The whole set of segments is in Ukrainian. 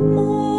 梦。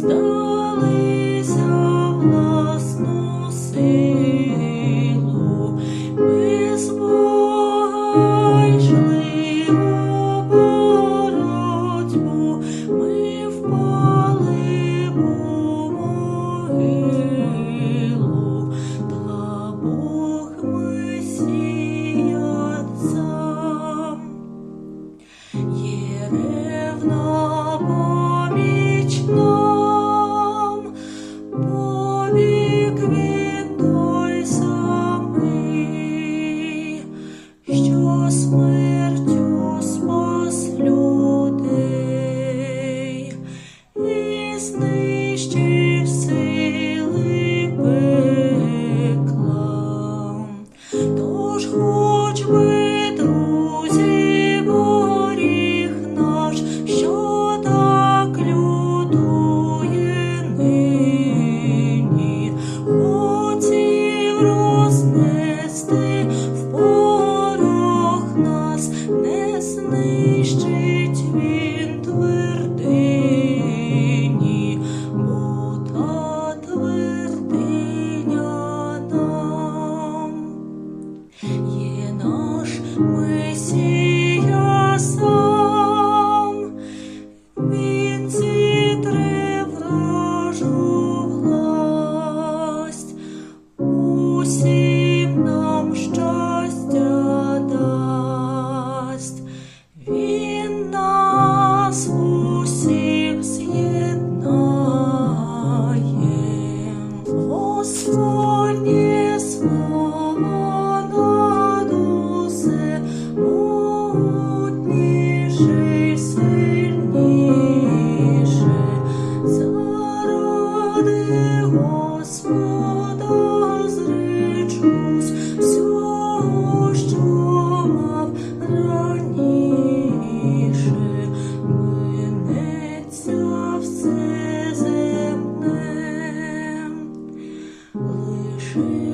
здались. house. Господнє слово над. true.